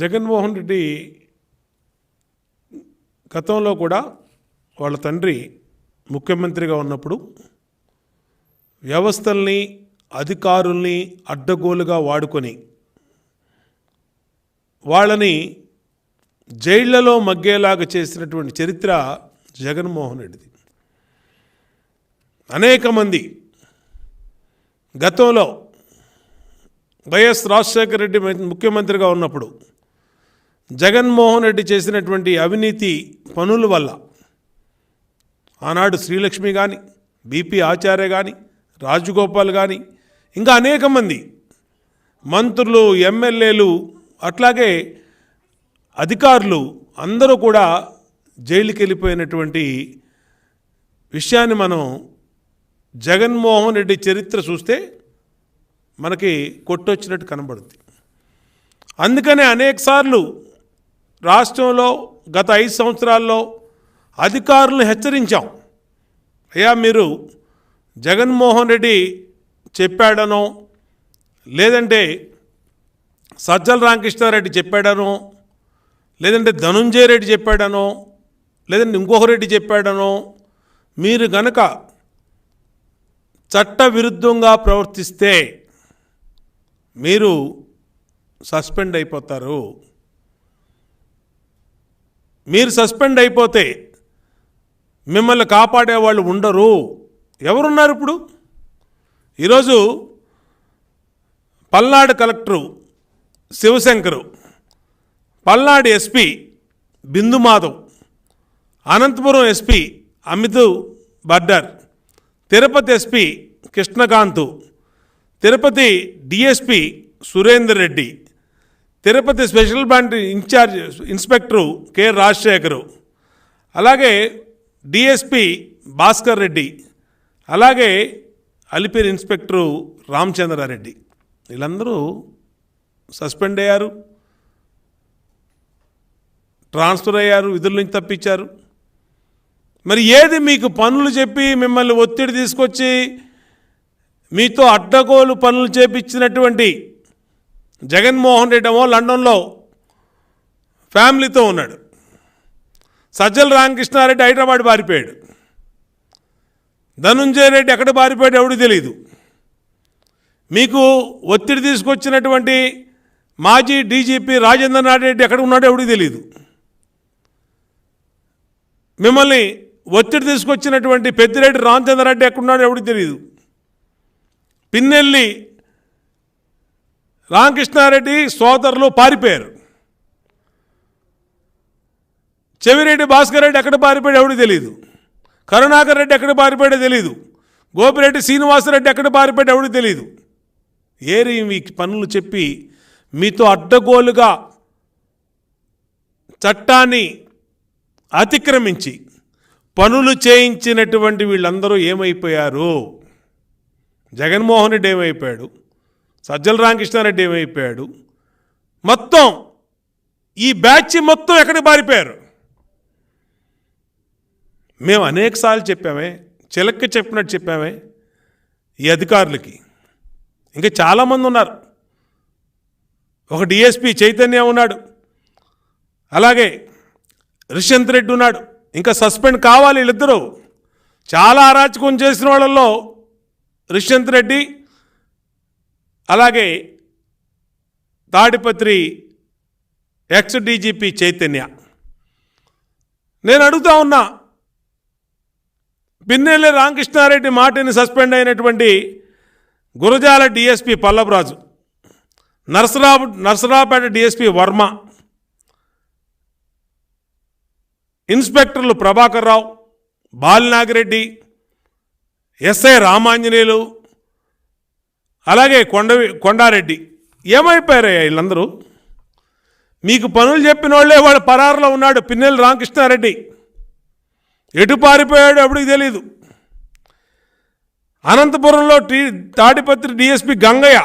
జగన్మోహన్ రెడ్డి గతంలో కూడా వాళ్ళ తండ్రి ముఖ్యమంత్రిగా ఉన్నప్పుడు వ్యవస్థల్ని అధికారుల్ని అడ్డగోలుగా వాడుకొని వాళ్ళని జైళ్ళలో మగ్గేలాగా చేసినటువంటి చరిత్ర జగన్మోహన్ రెడ్డిది. అనేక మంది గతంలో వైఎస్ రాజశేఖర రెడ్డి ముఖ్యమంత్రిగా ఉన్నప్పుడు జగన్మోహన్ రెడ్డి చేసినటువంటి అవినీతి పనుల వల్ల ఆనాడు శ్రీలక్ష్మి కానీ బీపీ ఆచార్య కానీ రాజగోపాల్ కానీ ఇంకా అనేక మంది మంత్రులు ఎమ్మెల్యేలు అట్లాగే అధికారులు అందరూ కూడా జైలుకి వెళ్ళిపోయినటువంటి విషయాన్ని మనం జగన్మోహన్ రెడ్డి చరిత్ర చూస్తే మనకి కొట్టొచ్చినట్టు కనబడుద్ది. అందుకనే అనేకసార్లు రాష్ట్రంలో గత ఐదు సంవత్సరాల్లో అధికారులను హెచ్చరించాం. అయ్యా మీరు జగన్మోహన్ రెడ్డి చెప్పాడనో లేదంటే సజ్జల రామకృష్ణారెడ్డి చెప్పాడనో లేదంటే ధనుంజయ రెడ్డి చెప్పాడనో లేదంటే ఇంకొక రెడ్డి చెప్పాడనో మీరు గనక చట్టవిరుద్ధంగా ప్రవర్తిస్తే మీరు సస్పెండ్ అయిపోతారు. మీరు సస్పెండ్ అయిపోతే మిమ్మల్ని కాపాడే వాళ్ళు ఉండరు. ఎవరున్నారు ఇప్పుడు? ఈరోజు Palnadu collector Sivasankar Palnadu SP Bindu Madhav Anantapuram SP Amit Bardar Tirupati SP Krishnakanth Tirupati DSP Surender Reddy Tirupati special branch incharge inspector K Rajasekhar అలాగే డిఎస్పి భాస్కర్ రెడ్డి అలాగే అలిపిరి ఇన్స్పెక్టరు రామచంద్రారెడ్డి. వీళ్ళందరూ సస్పెండ్ అయ్యారు. ట్రాన్స్ఫర్ అయ్యారు విధుల నుంచి తప్పించారు. మరి ఏది మీకు పనులు చెప్పి మిమ్మల్ని ఒత్తిడి తీసుకొచ్చి మీతో అడ్డగోలు పనులు చేపించినటువంటి జగన్మోహన్ రెడ్డి ఏమో లండన్లో ఫ్యామిలీతో ఉన్నాడు. సజ్జల రామకృష్ణారెడ్డి హైదరాబాద్ పారిపోయాడు. ధనుంజయ రెడ్డి ఎక్కడ పారిపోయాడు ఎవడు తెలియదు మీకు ఒత్తిడి తీసుకొచ్చినటువంటి మాజీ డీజీపీ రాజేంద్రనాథ్ రెడ్డి ఎక్కడ ఉన్నాడో ఎవడికి తెలియదు మిమ్మల్ని ఒత్తిడి తీసుకొచ్చినటువంటి పెద్దిరెడ్డి రామచంద్రారెడ్డి ఎక్కడున్నాడో ఎవడికి తెలియదు పిన్నెల్లి రామకృష్ణారెడ్డి సోదరులు పారిపోయారు. చెవిరెడ్డి భాస్కర్ రెడ్డి ఎక్కడ పారిపోయాడు ఎవడికి తెలియదు కరుణాకర్ రెడ్డి ఎక్కడ పారిపోయాడో తెలియదు గోపిరెడ్డి శ్రీనివాసరెడ్డి ఎక్కడ పారిపోయాడు ఎవడికి తెలియదు ఏరి మీ పనులు చెప్పి మీతో అడ్డగోలుగా చట్టాన్ని అతిక్రమించి పనులు చేయించినటువంటి వీళ్ళందరూ ఏమైపోయారు? జగన్మోహన్ రెడ్డి ఏమైపోయాడు? సజ్జల రామకృష్ణారెడ్డి ఏమైపోయాడు? మొత్తం ఈ బ్యాచ్ మొత్తం ఎక్కడికి పారిపోయారు? మేము అనేకసార్లు చెప్పామే చిలక్క చెప్పినట్టు చెప్పామే ఈ అధికారులకి. ఇంకా చాలామంది ఉన్నారు. ఒక డిఎస్పి చైతన్య ఉన్నాడు. అలాగే రిషంత్ రెడ్డి ఉన్నాడు. ఇంకా సస్పెండ్ కావాలి వీళ్ళిద్దరూ. చాలా అరాచకం చేసిన వాళ్ళల్లో రిషంత్ రెడ్డి అలాగే తాడిపత్రి ఎక్స్ డీజీపీ చైతన్య. నేను అడుగుతా ఉన్నా పిన్నెల్లి రామకృష్ణారెడ్డి మాటిని సస్పెండ్ అయినటువంటి గురజాల డిఎస్పి పల్లవరాజు నరసరావు నరసరావుపేట డిఎస్పి వర్మ ఇన్స్పెక్టర్లు ప్రభాకర్ రావు బాలినాగిరెడ్డి ఎస్ఐ రామాంజనేయులు అలాగే కొండ కొండారెడ్డి ఏమైపోయారయ్యా వీళ్ళందరూ? మీకు పనులు చెప్పిన వాళ్ళే వాడు పరారులో ఉన్నాడు పిన్నెల్లి రామకృష్ణారెడ్డి. ఎటు పారిపోయాడు ఎప్పటికి తెలియదు అనంతపురంలో టీ తాడిపత్రి డిఎస్పి గంగయ్య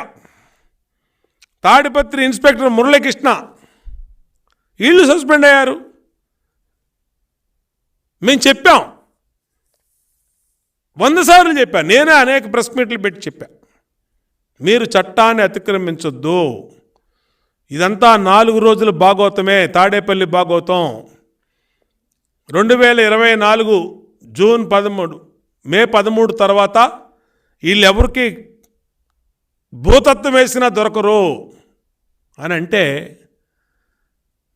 తాడిపత్రి ఇన్స్పెక్టర్ మురళీకృష్ణ. వీళ్ళు సస్పెండ్ అయ్యారు. మేము చెప్పాం. వంద సార్లు చెప్పాను నేనే అనేక ప్రెస్ మీట్లు పెట్టి చెప్పాను మీరు చట్టాన్ని అతిక్రమించొద్దు. ఇదంతా నాలుగు రోజుల భాగవతమే తాడేపల్లి భాగవతం. రెండు వేల ఇరవై నాలుగు జూన్ పదమూడు మే పదమూడు తర్వాత వీళ్ళెవరికి భూతత్వం వేసినా దొరకరు అని అంటే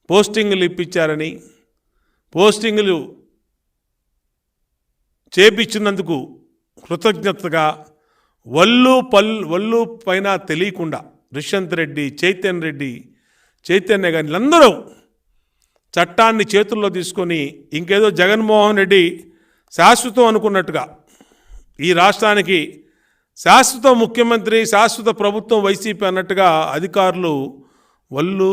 పోస్టింగులు ఇప్పించారని పోస్టింగులు చేపించినందుకు కృతజ్ఞతగా వల్లు పల్ వల్లు పైన తెలియకుండా దుష్యంత్ రెడ్డి చైతన్య రెడ్డి చైతన్య గారి వీళ్ళందరూ చట్టాన్ని చేతుల్లో తీసుకొని ఇంకేదో జగన్మోహన్ రెడ్డి శాశ్వతం అనుకున్నట్టుగా ఈ రాష్ట్రానికి శాశ్వత ముఖ్యమంత్రి శాశ్వత ప్రభుత్వం వైసీపీ అన్నట్టుగా అధికారులు వల్లు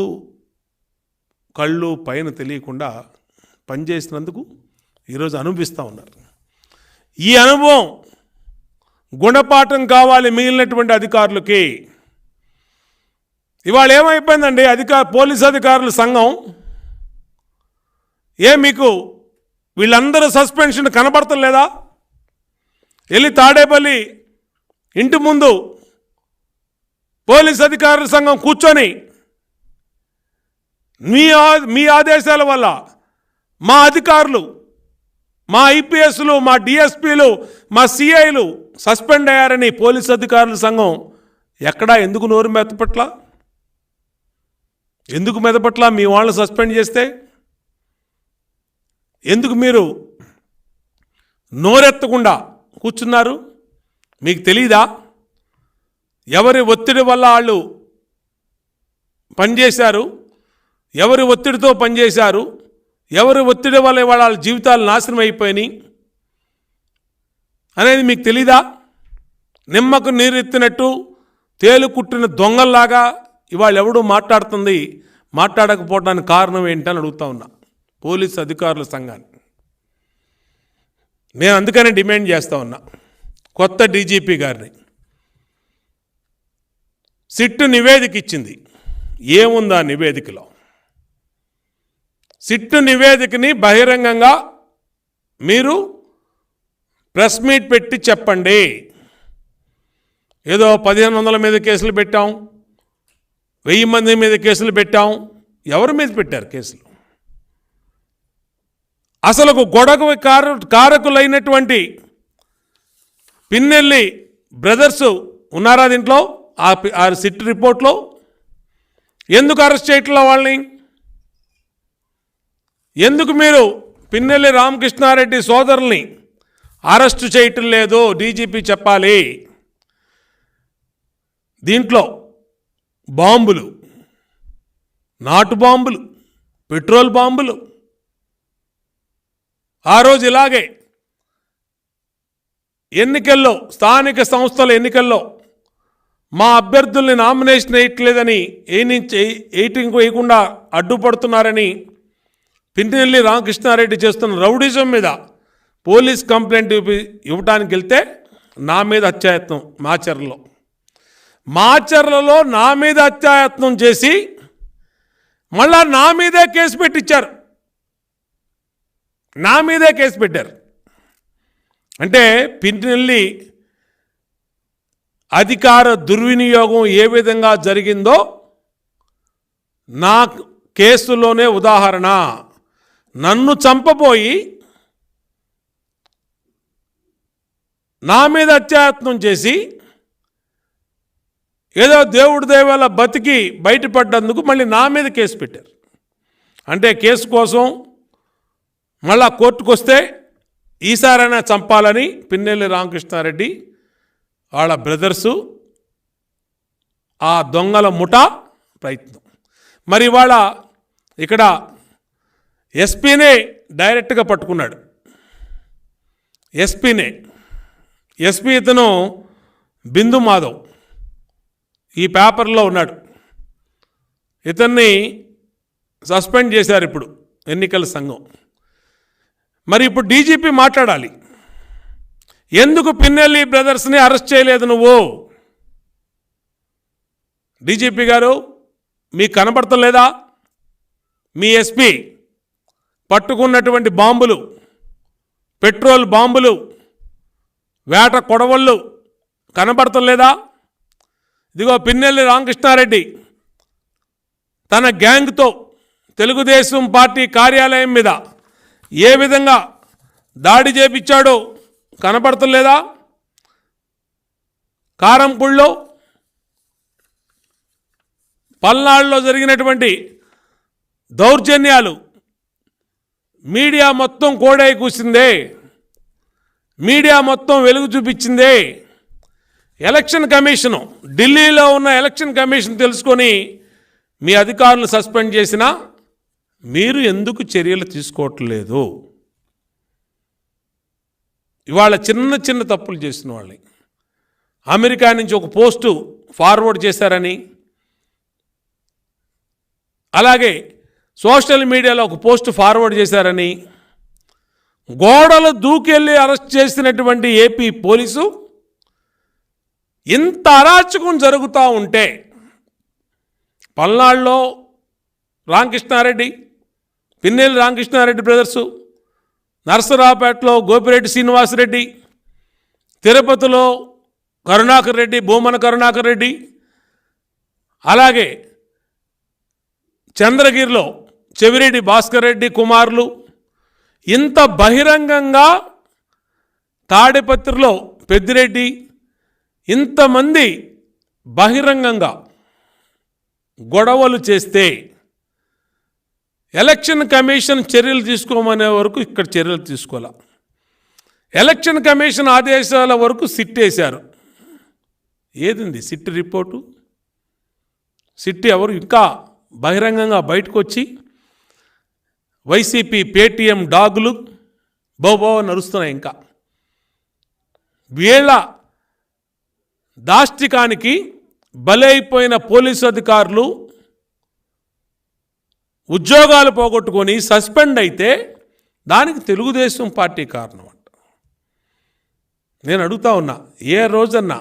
కళ్ళు పైన తెలియకుండా పనిచేసినందుకు ఈరోజు అనుభవిస్తూ ఉన్నారు. ఈ అనుభవం గుణపాఠం కావాలి మిగిలినటువంటి అధికారులకి. ఇవాళ ఏమైపోయిందండి? అధికార పోలీస్ అధికారుల సంఘం. ఏ మీకు వీళ్ళందరూ సస్పెన్షన్ కనబడతలేదా వెళ్ళి తాడేపల్లి ఇంటి ముందు పోలీస్ అధికారుల సంఘం కూర్చొని మీ ఆ- మీ ఆదేశాల వల్ల మా అధికారులు మా ఐపీఎస్లు మా డిఎస్పీలు మా సిఐలు సస్పెండ్ అయ్యారని పోలీస్ అధికారుల సంఘం ఎక్కడా ఎందుకు నోరు మెత్తపట్ల ఎందుకు మెదపట్ల మీ వాళ్ళని సస్పెండ్ చేస్తే? ఎందుకు మీరు నోరెత్తకుండా కూర్చున్నారు? మీకు తెలీదా? ఎవరి ఒత్తిడి వల్ల వాళ్ళు పనిచేశారు? ఎవరి ఒత్తిడితో పనిచేశారు? ఎవరి ఒత్తిడి వల్ల వాళ్ళ జీవితాలు నాశనం అయిపోయినాయి? అనేది మీకు తెలీదా? నిమ్మకు నీరెత్తినట్టు తేలు కుట్టిన దొంగల్లాగా ఇవాళ ఎవడు మాట్లాడుతుంది? మాట్లాడకపోవడానికి కారణం ఏంటని అడుగుతా ఉన్నా. పోలీస్ అధికారుల సంఘాన్ని. నేను అందుకనే డిమాండ్ చేస్తూ ఉన్నా. కొత్త డీజీపీ గారిని. సిట్టు నివేదిక ఇచ్చింది. ఏముందా నివేదికలో? సిట్టు నివేదికని బహిరంగంగా మీరు ప్రెస్ మీట్ పెట్టి చెప్పండి. ఏదో పదిహేను వందల మీద కేసులు పెట్టాం. వెయ్యి మంది మీద కేసులు పెట్టాం. ఎవరి మీద పెట్టారు కేసులు? అసలు గొడవకు కారు కారకులైనటువంటి పిన్నెల్లి బ్రదర్స్ ఉన్నారా దీంట్లో? ఆ ఆ సిట్ రిపోర్ట్లో? ఎందుకు అరెస్ట్ చేయట్లా వాళ్ళని? ఎందుకు మీరు పిన్నెల్లి రామకృష్ణారెడ్డి సోదరుల్ని అరెస్టు చేయటం లేదు డీజీపీ చెప్పాలి. దీంట్లో బాంబులు నాటు బాంబులు పెట్రోల్ బాంబులు. ఆ రోజు ఇలాగే ఎన్నికల్లో స్థానిక సంస్థల ఎన్నికల్లో మా అభ్యర్థుల్ని నామినేషన్ వేయట్లేదని ఎయిటింగ్ వేయకుండా అడ్డుపడుతున్నారని పిన్నెల్లి రామకృష్ణారెడ్డి చేస్తున్న రౌడిజం మీద పోలీస్ కంప్లైంట్ ఇవ్వటానికి వెళ్తే నా మీద హత్యాయత్నం మాచర్లలో. మాచర్లలో నా మీద హత్యాయత్నం చేసి మళ్ళా నా మీదే కేసు పెట్టించారు నా మీదే కేసు పెట్టారు. అంటే పిన్నెల్లి అధికార దుర్వినియోగం ఏ విధంగా జరిగిందో నా కేసులోనే ఉదాహరణ. నన్ను చంపబోయి నా మీద అత్యాయత్నం చేసి ఏదో దేవుడి దేవాల బతికి బయటపడ్డందుకు మళ్ళీ నా మీద కేసు పెట్టారు. అంటే కేసు కోసం మళ్ళా కోర్టుకు వస్తే ఈసారైనా చంపాలని పిన్నెల్లి రామకృష్ణారెడ్డి వాళ్ళ బ్రదర్సు ఆ దొంగల ముఠా ప్రయత్నం. మరి ఇవాళ ఇక్కడ ఎస్పీనే డైరెక్ట్గా పట్టుకున్నాడు. ఎస్పీనే ఎస్పీ ఇతను బిందు మాధవ్. ఈ పేపర్లో ఉన్నాడు. ఇతన్ని సస్పెండ్ చేశారు ఇప్పుడు ఎన్నికల సంఘం. మరి ఇప్పుడు డీజీపీ మాట్లాడాలి. ఎందుకు పిన్నెల్లి బ్రదర్స్ని అరెస్ట్ చేయలేదు నువ్వు? డీజీపీ గారు మీకు కనబడతలేదా మీ ఎస్పీ పట్టుకున్నటువంటి బాంబులు పెట్రోల్ బాంబులు వేట కొడవళ్ళు కనబడతలేదా? ఇదిగో పిన్నెల్లి రామకృష్ణారెడ్డి తన గ్యాంగ్తో తెలుగుదేశం పార్టీ కార్యాలయం మీద ఏ విధంగా దాడి చేపించాడో కనబడతలేదా? కారంపుళ్ళో పల్నాడులో జరిగినటువంటి దౌర్జన్యాలు మీడియా మొత్తం కోడై కూసిందే. మీడియా మొత్తం వెలుగు చూపించిందే ఎలక్షన్ కమిషను. ఢిల్లీలో ఉన్న ఎలక్షన్ కమిషన్ తెలుసుకొని మీ అధికారులు సస్పెండ్ చేసినా మీరు ఎందుకు చర్యలు తీసుకోవట్లేదు? ఇవాళ చిన్న చిన్న తప్పులు చేసిన వాళ్ళని. అమెరికా నుంచి ఒక పోస్టు ఫార్వర్డ్ చేశారని. అలాగే సోషల్ మీడియాలో ఒక పోస్ట్ ఫార్వర్డ్ చేశారని. గోడలు దూకెళ్ళి అరెస్ట్ చేసినటువంటి ఏపీ పోలీసు ఇంత అరాచకం జరుగుతూ ఉంటే పల్నాడులో రామకృష్ణారెడ్డి పిన్నెల్లి రామకృష్ణారెడ్డి బ్రదర్సు నరసరావుపేటలో గోపిరెడ్డి శ్రీనివాసరెడ్డి తిరుపతిలో కరుణాకర్ రెడ్డి భూమన కరుణాకర్ రెడ్డి అలాగే చంద్రగిరిలో చెవిరెడ్డి భాస్కర్ రెడ్డి కుమారులు ఇంత బహిరంగంగా తాడిపత్రిలో పెద్దిరెడ్డి ఇంతమంది బహిరంగంగా గొడవలు చేస్తే ఎలక్షన్ కమిషన్ చర్యలు తీసుకోమనే వరకు ఇక్కడ చర్యలు తీసుకోలే ఎలక్షన్ కమిషన్ ఆదేశాల వరకు సిట్ వేశారు ఏదింది? SIT report? సిట్ ఎవరు ఇంకా బహిరంగంగా బయటకు వచ్చి వైసీపీ పేటీఎం డాగులు బోబో నరుస్తున్నాయి ఇంకా. వీళ్ళ దాష్టికానికి బలైపోయిన పోలీసు అధికారులు ఉద్యోగాలు పోగొట్టుకొని సస్పెండ్ అయితే దానికి తెలుగుదేశం పార్టీ కారణం అంట. నేను అడుగుతా ఉన్నా ఏ రోజన్నా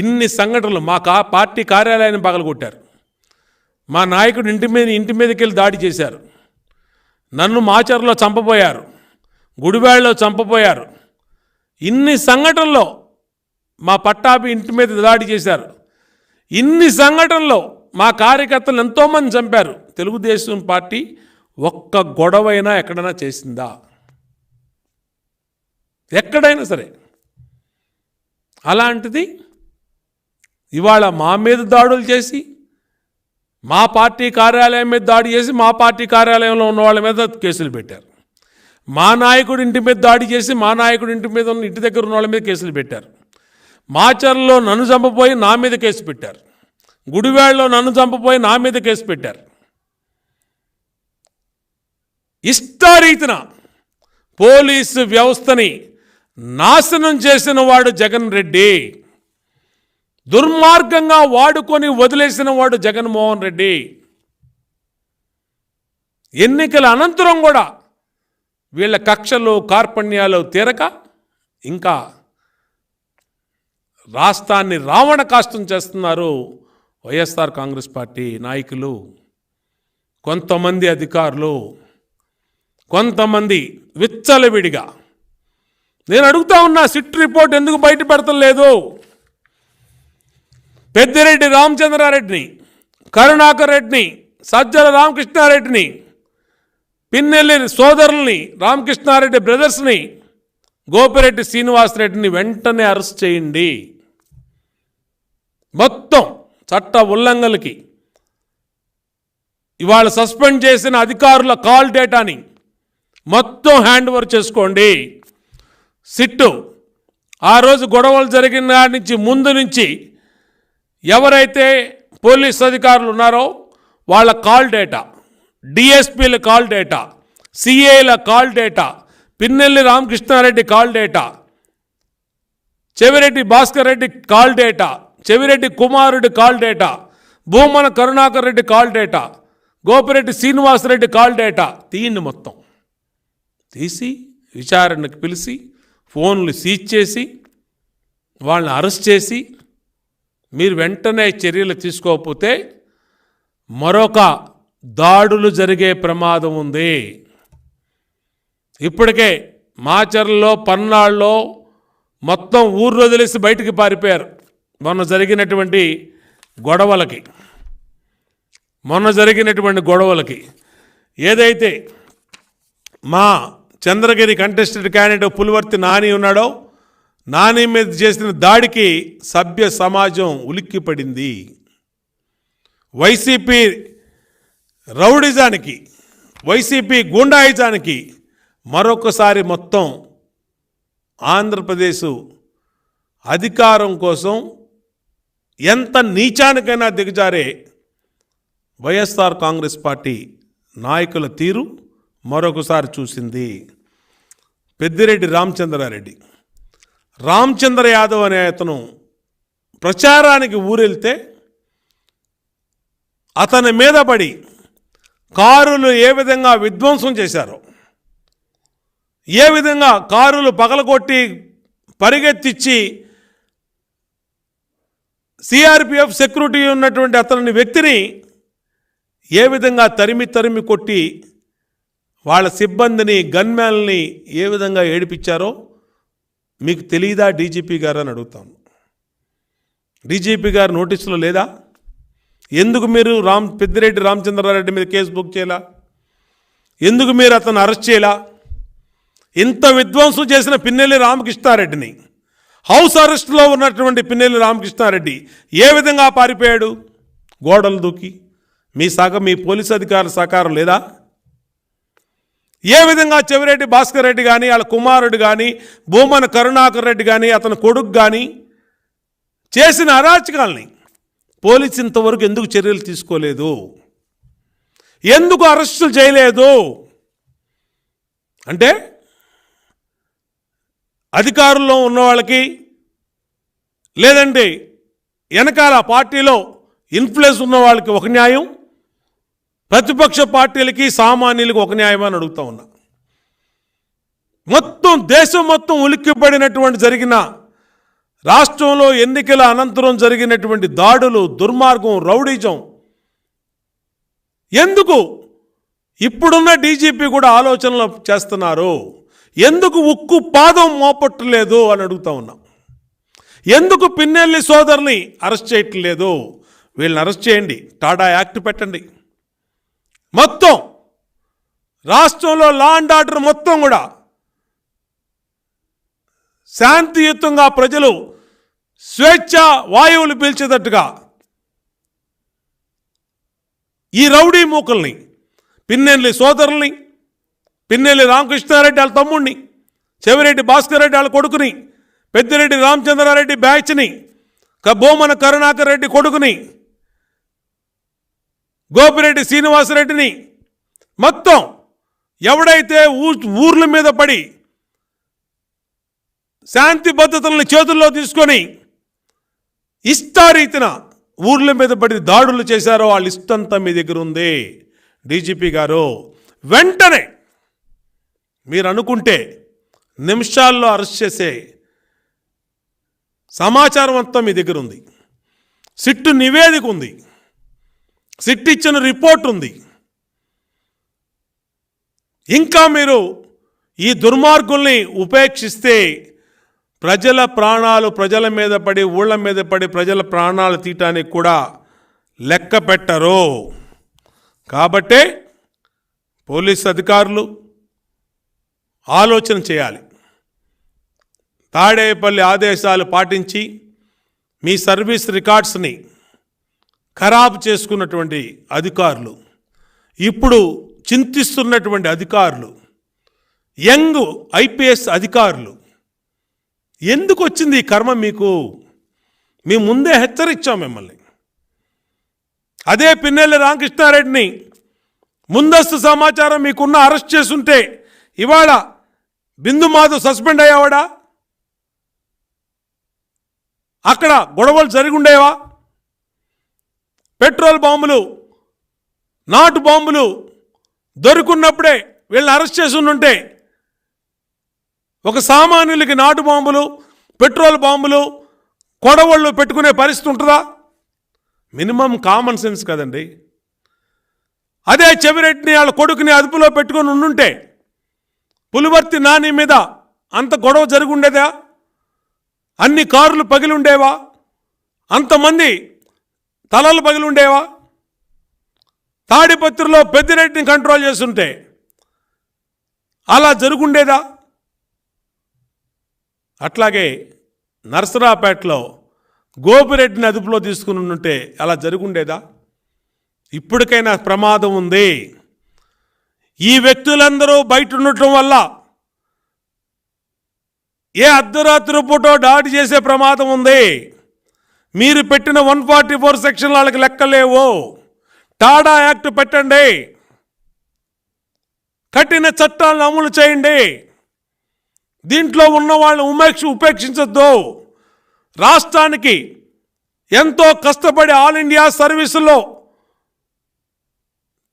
ఇన్ని సంఘటనలు మా కా పార్టీ కార్యాలయాన్ని పగలగొట్టారు. మా నాయకుడు ఇంటి మీద ఇంటి మీదకి వెళ్ళి దాడి చేశారు. నన్ను మాచర్లో చంపబోయారు. గుడివాడలో చంపబోయారు. ఇన్ని సంఘటనలో మా పట్టాపి ఇంటి మీద దాడి చేశారు. ఇన్ని సంఘటనలో మా కార్యకర్తలు ఎంతోమంది చంపారు. తెలుగుదేశం పార్టీ ఒక్క గొడవైనా ఎక్కడైనా చేసిందా? ఎక్కడైనా సరే. అలాంటిది ఇవాళ మా మీద దాడులు చేసి మా పార్టీ కార్యాలయం మీద దాడి చేసి మా పార్టీ కార్యాలయంలో ఉన్న వాళ్ళ మీద కేసులు పెట్టారు. మా నాయకుడి ఇంటి మీద దాడి చేసి మా నాయకుడి ఇంటి మీద ఉన్న ఇంటి దగ్గర ఉన్న వాళ్ళ మీద కేసులు పెట్టారు. మాచర్లో నన్ను చంపపోయి నా మీద కేసు పెట్టారు. గుడివాడలో నన్ను చంపపోయి నా మీద కేసు పెట్టారు. ఇష్టారీతిన పోలీసు వ్యవస్థని నాశనం చేసిన వాడు జగన్ రెడ్డి. దుర్మార్గంగా వాడుకొని వదిలేసిన వాడు జగన్మోహన్ రెడ్డి. ఎన్నికల అనంతరం కూడా వీళ్ళ కక్షలు కార్పణ్యాలు తీరక ఇంకా రాష్ట్రాన్ని రావణ కాష్టం చేస్తున్నారు వైఎస్ఆర్ కాంగ్రెస్ పార్టీ నాయకులు. కొంతమంది అధికారులు కొంతమంది విచ్చలవిడిగా. నేను అడుగుతా ఉన్నా సిట్ రిపోర్ట్ ఎందుకు బయట పెడతలేదు పెద్దిరెడ్డి రామచంద్రారెడ్డిని కరుణాకర్ రెడ్డిని సజ్జల రామకృష్ణారెడ్డిని పిన్నెల్లి సోదరుల్ని రామకృష్ణారెడ్డి బ్రదర్స్ని గోపిరెడ్డి శ్రీనివాసరెడ్డిని వెంటనే అరెస్ట్ చేయండి. మొత్తం చట్ట ఉల్లంఘనలకి ఇవాళ సస్పెండ్ చేసిన అధికారుల కాల్ డేటాని మొత్తం హ్యాండ్ ఓవర్ చేసుకోండి. సిట్టు ఆ రోజు గొడవలు జరిగిన నుంచి ముందు నుంచి ఎవరైతే పోలీస్ అధికారులు ఉన్నారో వాళ్ళ కాల్ డేటా డిఎస్పీల call data సిఏల call data Pinnelli Ramakrishna Reddy call data Chevireddy Bhaskar Reddy call data Chevireddy కుమారుడి call data Bhumana Karunakar Reddy call data Gopireddy Srinivasa Reddy call data తీయండి మొత్తం. తీసి విచారణకు పిలిచి ఫోన్లు సీజ్ చేసి వాళ్ళని అరెస్ట్ చేసి మీరు వెంటనే చర్యలు తీసుకోకపోతే మరొక దాడులు జరిగే ప్రమాదం ఉంది. ఇప్పటికే మాచర్లలో పన్నాళ్ళలో మొత్తం ఊరు వదిలేసి బయటికి పారిపోయారు. మొన్న జరిగినటువంటి గొడవలకి. మొన్న జరిగినటువంటి గొడవలకి. ఏదైతే మా చంద్రగిరి కంటెస్టెడ్ క్యాండిడేట్ పులివర్తి నాని ఉన్నాడో నాని మీద చేసిన దాడికి సభ్య సమాజం ఉలిక్కిపడింది. వైసీపీ రౌడిజానికి వైసీపీ గుండాయిజానికి మరొకసారి మొత్తం ఆంధ్రప్రదేశ్ అధికారం కోసం ఎంత నీచానికైనా దిగజారే వైఎస్ఆర్ కాంగ్రెస్ పార్టీ నాయకుల తీరు మరొకసారి చూసింది. పెద్దిరెడ్డి రామచంద్రారెడ్డి రామచంద్ర యాదవ్ అనే అతను ప్రచారానికి ఊరెళ్తే అతని మీద పడి కారులు ఏ విధంగా విధ్వంసం చేశారో ఏ విధంగా కారులు పగలగొట్టి పరిగెత్తిచ్చి సిఆర్పిఎఫ్ సెక్యూరిటీ ఉన్నటువంటి అతని వ్యక్తిని ఏ విధంగా తరిమి తరిమి కొట్టి వాళ్ళ సిబ్బందిని గన్మ్యాన్ని ఏ విధంగా ఏడిపించారో మీకు తెలియదా డీజీపీ గారు అని అడుగుతాను. డీజీపీ గారు నోటీసులో లేదా? ఎందుకు మీరు రామ్ పెద్దిరెడ్డి రామచంద్రారెడ్డి మీద కేసు బుక్ చేయాలా? ఎందుకు మీరు అతను అరెస్ట్ చేయాలా? ఇంత విధ్వంసం చేసిన పిన్నెల్లి రామకృష్ణారెడ్డిని హౌస్ అరెస్ట్లో ఉన్నటువంటి పిన్నెల్లి రామకృష్ణారెడ్డి ఏ విధంగా పారిపోయాడు? గోడలు దూకి. మీ సహకారం మీ పోలీస్ అధికారుల సహకారం లేదా? ఏ విధంగా చెవిరెడ్డి భాస్కర్ రెడ్డి కానీ వాళ్ళ కుమారుడు కానీ భూమన కరుణాకర్ రెడ్డి కానీ అతని కొడుకు కానీ చేసిన అరాచకాల్ని పోలీసు ఇంతవరకు ఎందుకు చర్యలు తీసుకోలేదు? ఎందుకు అరెస్టులు చేయలేదు? అంటే అధికారంలో ఉన్న వాళ్ళకి లేదంటే వెనకాల పార్టీలో ఇన్ఫ్లుయెన్స్ ఉన్న వాళ్ళకి ఒక న్యాయం ప్రతిపక్ష పార్టీలకి సామాన్యులకి ఒక న్యాయమని అని అడుగుతా ఉన్నా. మొత్తం దేశం మొత్తం ఉలిక్కిపడినటువంటి జరిగిన రాష్ట్రంలో ఎన్నికల అనంతరం జరిగినటువంటి దాడులు దుర్మార్గం రౌడీజం ఎందుకు ఇప్పుడున్న డీజీపీ కూడా ఆలోచనలు చేస్తున్నారు? ఎందుకు ఉక్కు పాదం మోపట్టలేదు అని అడుగుతా ఉన్నాం. ఎందుకు పిన్నెల్లి సోదరుని అరెస్ట్ చేయట్లేదు? వీళ్ళని అరెస్ట్ చేయండి. టాటా యాక్ట్ పెట్టండి. మొత్తం. రాష్ట్రంలో లా అండ్ ఆర్డర్ మొత్తం కూడా. శాంతియుతంగా ప్రజలు స్వేచ్ఛ వాయువులు పీల్చేటట్టుగా. ఈ రౌడీ మూకల్ని పిన్నెల్లి సోదరుల్ని పిన్నెల్లి రామకృష్ణారెడ్డి వాళ్ళ తమ్ముడిని చెవిరెడ్డి భాస్కర్ రెడ్డి వాళ్ళ కొడుకుని పెద్దిరెడ్డి రామచంద్రారెడ్డి బ్యాచ్ని క- బోమన కరుణాకర్ రెడ్డి కొడుకుని గోపిరెడ్డి శ్రీనివాసరెడ్డిని మొత్తం ఎవడైతే ఊ ఊర్ల మీద పడి శాంతి భద్రతలను చేతుల్లో తీసుకొని ఇష్టారీతిన ఊర్ల మీద పడి దాడులు చేశారో వాళ్ళ ఇష్టంతా మీ దగ్గర ఉంది. డీజీపీ గారు వెంటనే మీరు అనుకుంటే నిమిషాల్లో అరెస్ట్ చేసే సమాచారం అంతా మీ దగ్గర ఉంది. సిట్టు నివేదిక ఉంది. సిట్ ఇచ్చిన రిపోర్ట్ ఉంది. ఇంకా మీరు ఈ దుర్మార్గుల్ని ఉపేక్షిస్తే ప్రజల ప్రాణాలు ప్రజల మీద పడి ఊళ్ళ మీద పడి ప్రజల ప్రాణాలు తీయటానికి కూడా లెక్క పెట్టరు. కాబట్టే పోలీస్ అధికారులు ఆలోచన చేయాలి. తాడేపల్లి ఆదేశాలు పాటించి మీ సర్వీస్ రికార్డ్స్ని ఖరాబు చేసుకున్నటువంటి అధికారులు ఇప్పుడు చింతిస్తున్నటువంటి అధికారులు యంగ్ ఐపీఎస్ అధికారులు ఎందుకు వచ్చింది ఈ కర్మ మీకు? మీ ముందే హెచ్చరించాం మిమ్మల్ని. అదే పిన్నెల్లి రామకృష్ణారెడ్డిని ముందస్తు సమాచారం మీకున్న అరెస్ట్ చేసుంటే ఇవాళ బిందు మాధవ్ సస్పెండ్ అయ్యావాడా? అక్కడ గొడవలు జరిగి ఉండేవా? పెట్రోల్ బాంబులు నాటు బాంబులు దొరుకున్నప్పుడే వీళ్ళని అరెస్ట్ చేసి ఉంటే ఒక సామాన్యులకి నాటు బాంబులు పెట్రోల్ బాంబులు కొడవళ్ళు పెట్టుకునే పరిస్థితి ఉంటుందా? మినిమం కామన్ సెన్స్ కదండి. అదే చెవిరెడ్డిని వాళ్ళ కొడుకుని అదుపులో పెట్టుకొని ఉండుంటే పులివర్తి నాని మీద అంత గొడవ జరుగుండేదా? ఉండేదా అన్ని కార్లు పగిలి ఉండేవా అంతమంది తలలు పగిలిండేవా? తాడిపత్రిలో పెద్దిరెడ్డిని కంట్రోల్ చేస్తుంటే అలా జరుగుండేదా? అట్లాగే నర్సరాపేటలో గోపిరెడ్డిని అదుపులో తీసుకుని ఉంటే అలా జరుగుండేదా? ఇప్పటికైనా ప్రమాదం ఉంది. ఈ వ్యక్తులందరూ బయట ఉండటం వల్ల ఏ అర్ధరాత్రి పూట దాడి చేసే ప్రమాదం ఉంది. మీరు పెట్టిన వన్ ఫార్టీ ఫోర్ సెక్షన్ వాళ్ళకి లెక్కలేవు. టాడా యాక్ట్ పెట్టండి. కఠిన చట్టాలను అమలు చేయండి. దీంట్లో ఉన్న వాళ్ళని ఉమేక్ష ఉపేక్షించద్దు. రాష్ట్రానికి ఎంతో కష్టపడి ఆల్ ఇండియా సర్వీసులో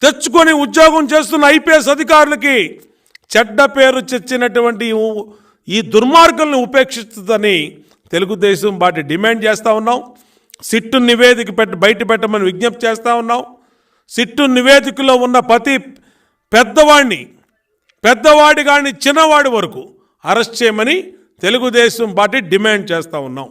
తెచ్చుకొని ఉద్యోగం చేస్తున్న ఐపీఎస్ అధికారులకి చెడ్డ పేరు తెచ్చినటువంటి ఈ- ఈ దుర్మార్గుల్ని ఉపేక్షిస్తుందని తెలుగుదేశం వాటి డిమాండ్ చేస్తూ ఉన్నాం. సిట్టు నివేదిక పెట్టి బయట పెట్టమని విజ్ఞప్తి చేస్తూ ఉన్నాం. సిట్టు నివేదికలో ఉన్న ప్రతి పెద్దవాడిని పెద్దవాడి కానీ చిన్నవాడి వరకు అరెస్ట్ చేయమని తెలుగుదేశం పార్టీ డిమాండ్ చేస్తూ ఉన్నాం.